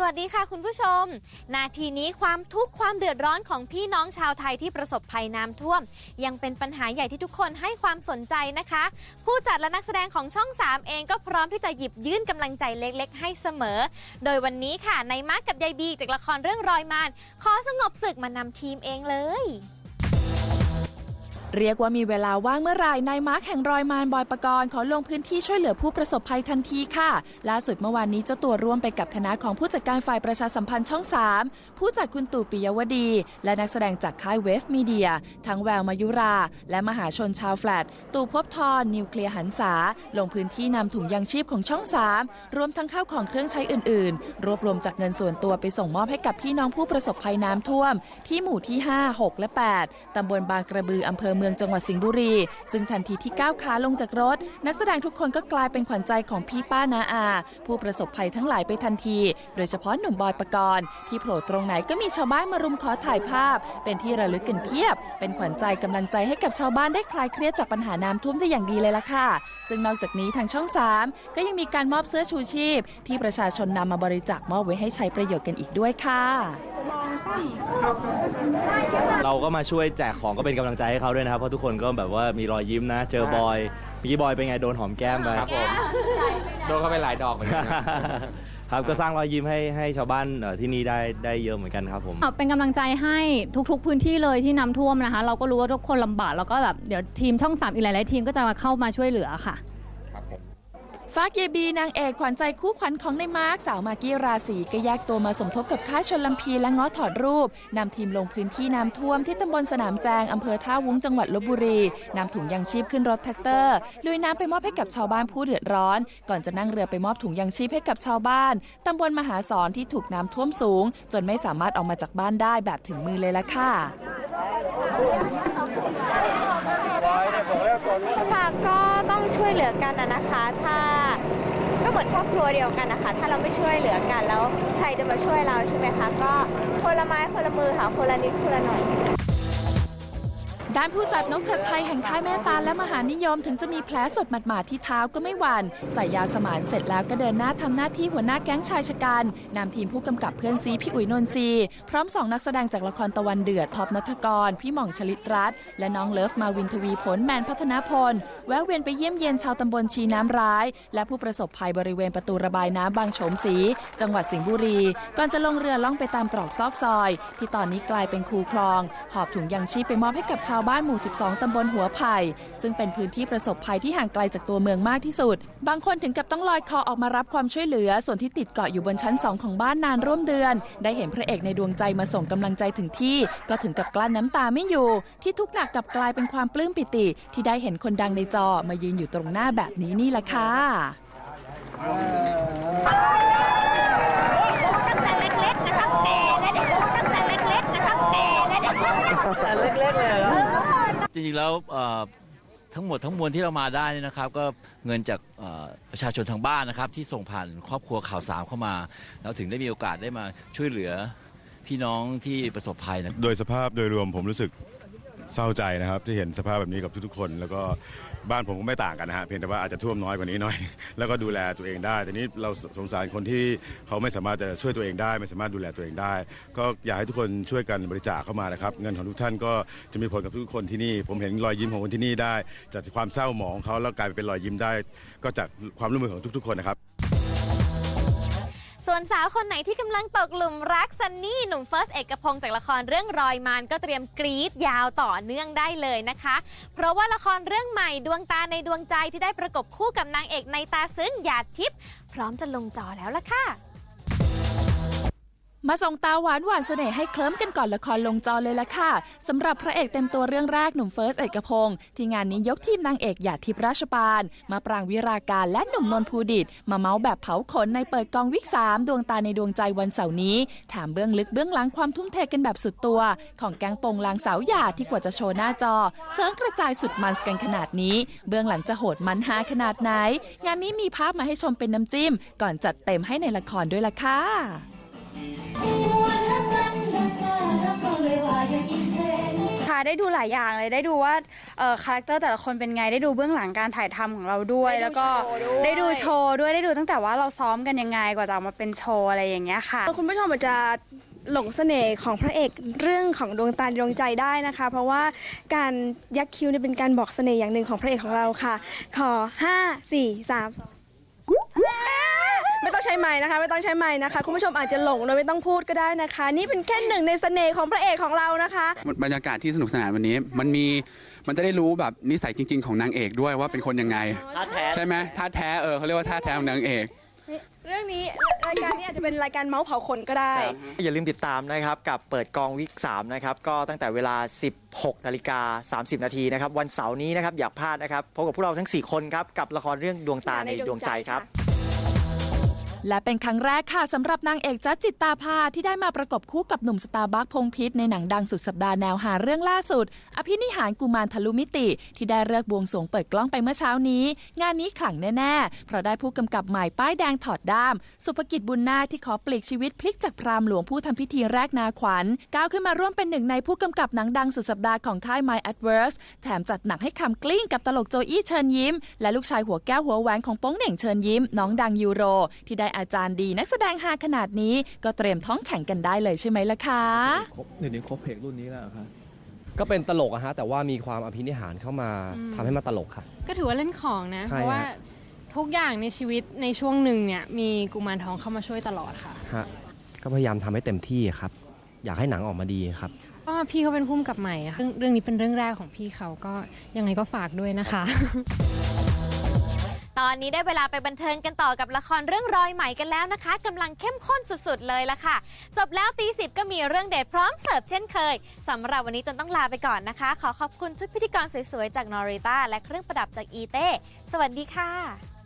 สวัสดีค่ะคุณผู้ชม นาทีนี้ความทุกข์ความเดือดร้อนของพี่น้องชาวไทยที่ประสบภัยน้ำท่วม ยังเป็นปัญหาใหญ่ที่ทุกคนให้ความสนใจนะคะ ผู้จัดและนักแสดงของช่อง 3 เองก็พร้อมที่จะหยิบยื่นกำลังใจเล็กๆ ให้เสมอ โดยวันนี้ค่ะในมาร์กกับยายบีจากละครเรื่องรอยมานขอสงบศึกมานำทีมเองเลย เรียกว่ามีเวลาว่างเมื่อไหร่นายมาร์คแห่งรอยมานบอยปกรณ์ขอลงพื้นที่ช่วยเหลือผู้ประสบภัยทันทีค่ะ ล่าสุดเมื่อวานนี้เจ้าตัวร่วมไปกับคณะของผู้จัดการฝ่ายประชาสัมพันธ์ช่อง 3 ผู้จัดคุณตู่ปิยวดี และนักแสดงจากค่ายเวฟมีเดีย ทั้งแววมายุรา และมหาชนชาวแฟลต ตู่พบทรนิวเคลียร์หันษา ลงพื้นที่นำถุงยางชีพของช่อง 3 รวมทั้งข้าวของเครื่องใช้อื่น ๆ รวบรวมจากเงินส่วนตัวไปส่งมอบให้กับพี่น้องผู้ประสบภัยน้ำท่วม ที่หมู่ที่ 5 6 และ 8ตำบลบางกระบืออำเภอเมืองจังหวัดสิงห์บุรี ซึ่งทันทีที่ก้าวขาลงจากรถ นักแสดงทุกคนก็กลายเป็นขวัญใจของพี่ป้านาอา ผู้ประสบภัยทั้งหลายไปทันที โดยเฉพาะหนุ่มบอยปกรณ์ที่โผล่ตรงไหนก็มีชาวบ้านมารุมขอถ่ายภาพ เป็นที่ระลึกกันเพียบ เป็นขวัญใจกำลังใจให้กับชาวบ้านได้คลายเครียดจากปัญหาน้ำท่วมได้อย่างดีเลยล่ะค่ะ ซึ่งนอกจากนี้ทางช่อง 3 ก็ยังมีการมอบเสื้อชูชีพ ที่ประชาชนนำมาบริจาคมอบไว้ให้ใช้ประโยชน์กันอีกด้วยค่ะเราก็มาช่วยแจกของก็เป็นกำลังใจให้เขาด้วยนะครับเพราะทุกคนก็แบบว่ามีรอยยิ้มนะ เจอบอยเมื่อกี้บอยเป็นไงโดนหอมแก้มไปครับผมโดนเข้าไปหลายดอกเหมือนกันครับครับก็สร้างรอยยิ้มให้ให้ชาวบ้านเอ่อที่นี่ได้ได้เยอะเหมือนกันครับผม อะเป็นกำลังใจให้ทุกๆพื้นที่เลยที่น้ำท่วมนะคะ เราก็รู้ว่าทุกคนลำบากแล้วก็แบบเดี๋ยวทีมช่องสามอีกหลายๆทีมก็จะมาเข้ามาช่วยเหลือค่ะ ฟากเยบีนางเอกขวัญใจคู่ขวัญของในมาร์คสาวมากกี้ราศีก็แยกตัวมาสมทบกับค่ายชนลำพีและง้อถอดรูปนำทีมลงพื้นที่น้ำท่วมที่ตำบลสนามแจงอำเภอท่าวุ้งจังหวัดลบบุรีนำถุงยางชีพขึ้นรถแท็กเตอร์ลุยน้ำไปมอบให้กับชาวบ้านผู้เดือดร้อน ก่อนจะนั่งเรือไปมอบถุงยางชีพให้กับชาวบ้านตำบลมหาสอนที่ถูกน้ำท่วมสูง จนไม่สามารถออกมาจากบ้านได้แบบถึงมือเลยละค่ะค่ะก็ อกันนะนะคะ ถ้าก็เหมือนครอบครัวเดียวกันนะคะ ถ้าเราไม่ช่วยเหลือกันแล้วใครจะมาช่วยเราใช่ไหมคะ ก็คนละไม้คนละมือค่ะคนละนิดคนละหน่อย ด้านผู้จัดนกชัดชัยแห่งค่ายแม่ตาและมหานิยมถึงจะมีแผลสดหมาดๆที่เท้าก็ไม่หวัน่นใส่ยาสมานเสร็จแล้วก็เดินหน้าทำหน้าที่หัวหน้าแก๊งชายชะกันนำทีมผู้กำกับเพื่อนซีพี่อุ๋ยนนทรีพร้อมสองนักแสดงจากละครตะวันเดือดท็อปนัทกร พี่หม่องชลิตรัตน์และน้องเลิฟมาวินทวีผลแมนพัฒนาพล แวะเวียนไปเยี่ยมเยียนชาวตำบลชีน้ำร้าย และผู้ประสบภัยบริเวณประตูระบายน้ำบางโฉมศรีจังหวัดสิงห์บุรี ก่อนจะลงเรือล่องไปตามตรอกซอกซอย ที่ตอนนี้กลายเป็นคูคลอง หอบถุงยางชีพไปมอบให้กับชาวบ้านหมู่ 12 ตำบลหัวไผ่ ซึ่งเป็นพื้นที่ประสบภัยที่ห่างไกลจากตัวเมืองมากที่สุด บางคนถึงกับต้องลอยคอออกมารับความช่วยเหลือ ส่วนที่ติดเกาะอยู่บนชั้น 2 ของบ้านนานร่วมเดือน ได้เห็นพระเอกในดวงใจมาส่งกำลังใจถึงที่ ก็ถึงกับกลั้นน้ำตาไม่อยู่ ที่ทุกหนักกับกลายเป็นความปลื้มปิติ ที่ได้เห็นคนดังในจอมายืนอยู่ตรงหน้าแบบนี้นี่แหละค่ะ ตั้งแต่เล็กๆนะคะเปและเด็กตั้งแต่เล็กๆนะคะเปและเด็ก จ ริงๆแล้วทั้งหมดทั้งมวลที่เรามาได้นี่นะครับ ก็เงินจากประชาชนทางบ้านนะครับ ที่ส่งผ่านครอบครัวข่าวสามเข้ามา แล้วถึงได้มีโอกาสได้มาช่วยเหลือพี่น้องที่ประสบภัยนะโดยสภาพโดยรวมผมรู้สึก เศร้าใจนะครับที่เห็นสภาพแบบนี้กับทุกๆคน แล้วก็บ้านผมก็ไม่ต่างกันนะฮะเพียงแต่ว่าอาจจะท่วมน้อยกว่านี้หน่อย แล้วก็ดูแลตัวเองได้แต่นี้เราสงสารคนที่เขาไม่สามารถจะช่วยตัวเองได้ ไม่สามารถดูแลตัวเองได้ ก็อยากให้ทุกคนช่วยกันบริจาคเข้ามานะครับ เงินของทุกท่านก็จะมีผลกับทุกคนที่นี่ ผมเห็นรอยยิ้มของคนที่นี่ได้ จากความเศร้าหมองของเขาแล้วกลายเป็นรอยยิ้มได้ ก็จากความร่วมมือของทุก ๆ คนนะครับ ส่วนสาวคนไหนที่กำลังตกหลุมรักซันนี่หนุ่มเฟิร์สเอกพงศ์จากละครเรื่องรอยมานก็เตรียมกรี๊ดยาวต่อเนื่องได้เลยนะคะ เพราะว่าละครเรื่องใหม่ดวงตาในดวงใจที่ได้ประกบคู่กับนางเอกในตาซึ้งหยาดทิพย์พร้อมจะลงจอแล้วล่ะค่ะ มาส่งตาหวานหวานเสน่ห์ให้เคลิ้มกันก่อนละครลงจอเลยละค่ะสำหรับพระเอกเต็มตัวเรื่องแรกหนุ่มเฟิร์สเอกพงศ์ที่งานนี้ยกทีมนางเอกหยาดทิพราชปาน มาปรางวิราการและหนุ่มนนภูดิต มาเมาส์แบบเผาขนในเปิดกองวิกสามดวงตาในดวงใจวันเสาร์นี้ ถามเบื้องลึกเบื้องหลังความทุ่มเทกันแบบสุดตัว ของแก๊งโปงลางสาวหยาดที่กว่าจะโชว์หน้าจอ เสริงกระจายสุดมันกันขนาดนี้ เบื้องหลังจะโหดมันฮาขนาดไหน งานนี้มีภาพมาให้ชมเป็นน้ำจิ้ม ก่อนจัดเต็มให้ในละครด้วยล่ะค่ะ ค่ะได้ดูหลายอย่างเลยได้ดูว่าเอ่อคาแรคเตอร์แต่ละคนเป็นไงได้ดูเบื้องหลังการถ่ายทำของเราด้วย แล้วก็ได้ดูโชว์ด้วยได้ดูตั้งแต่ว่าเราซ้อมกันยังไงกว่าจะออกมาเป็นโชว์อะไรอย่างเงี้ยค่ะคุณผู้ชมอาจจะหลงเสน่ห์ของพระเอกเรื่องของดวงตาดวงใจได้นะคะ เพราะว่าการยักคิ้วเนี่ยเป็นการบอกเสน่ห์อย่างหนึ่งของพระเอกของเราค่ะ ขอ 5 4 3 ไม่ต้องใช้ไม้นะคะ ไม่ต้องใช้ไม้นะคะ คุณผู้ชมอาจจะหลงโดยไม่ต้องพูดก็ได้นะคะ นี่เป็นแค่หนึ่งในเสน่ห์ของพระเอกของเรานะคะ บรรยากาศที่สนุกสนานวันนี้ มันมีมันจะได้รู้แบบนิสัยจริง ๆ ของนางเอกด้วยว่าเป็นคนยังไงใช่ไหมท่าแท้เออเขาเรียกว่าท่าแท้ของนางเอก เรื่องนี้รายการนี้อาจจะเป็นรายการเมาส์เผาขนก็ได้ อย่าลืมติดตามนะครับกับเปิดกองวิก3นะครับก็ตั้งแต่เวลา 16นาฬิกา30 นาทีนะครับวันเสาร์นี้นะครับอย่าพลาดนะครับพบกับพวกเราทั้ง 4 คนครับกับละครเรื่องดวงตาในดวงใจครับ และเป็นครั้งแรกค่ะสำหรับนางเอกจัจิตตาภาที่ได้มาประกบคู่กับหนุ่มสตาร์บัคพงพิษในหนังดังสุดสัปดาห์แนวหาเรื่องล่าสุด อภินิหารกุมารทะลุมิติ ที่ได้เลิกบวงสวงเปิดกล้องไปเมื่อเช้านี้ งานนี้ขลังแน่ๆ เพราะได้ผู้กำกับใหม่ป้ายแดงถอดด้าม สุภกิจบุญนาที่ขอปลีกชีวิตพลิกจากพราหมณ์หลวงผู้ทำพิธีแรกนาขวัญก้าวขึ้นมาร่วมเป็นหนึ่งในผู้กำกับหนังดังสุดสัปดาห์ของค่าย My Adverse แถมจัดหนักให้คำกลิ้งกับตลกโจอี้เชิญยิ้ม และลูกชายหัวแก้วหัวแหวนของโป้งเหน่งเชิญยิ้มน้องดังยูโรที่ได้อาจารย์ดีนักแสดงฮาขนาดนี้ ก็เตรียมท้องแข่งกันได้เลยใช่ไหมล่ะคะครบเดี๋ยวนี้ครบเพลงรุ่นนี้แล้วเหรอครับก็เป็นตลกอะฮะแต่ว่ามีความอภินิหารเข้ามาอืมทำให้มันตลกครับก็ถือว่าเล่นของนะใช่เพราะว่าฮะทุกอย่างในชีวิตในช่วงหนึ่งเนี่ยมีกุมารทองเข้ามาช่วยตลอดค่ะฮะก็พยายามทำให้เต็มที่ครับ อยากให้หนังออกมาดีครับก็พี่เขาเป็นพุ่มกับใหม่อะเรื่องเรื่องนี้เป็นเรื่องแรกของพี่เขาก็ยังไงก็ฝากด้วยนะคะ ตอนนี้ได้เวลาไปบันเทิงกันต่อกับละครเรื่องรอยใหม่กันแล้วนะคะกำลังเข้มข้นสุดๆเลยละค่ะ จบแล้วตีสิบก็มีเรื่องเด็ดพร้อมเสิร์ฟเช่นเคยสำหรับวันนี้จนต้องลาไปก่อนนะคะ ขอขอบคุณชุดพิธีกรสวยๆจากนอริต้าและเครื่องประดับจากอีเต้สวัสดีค่ะ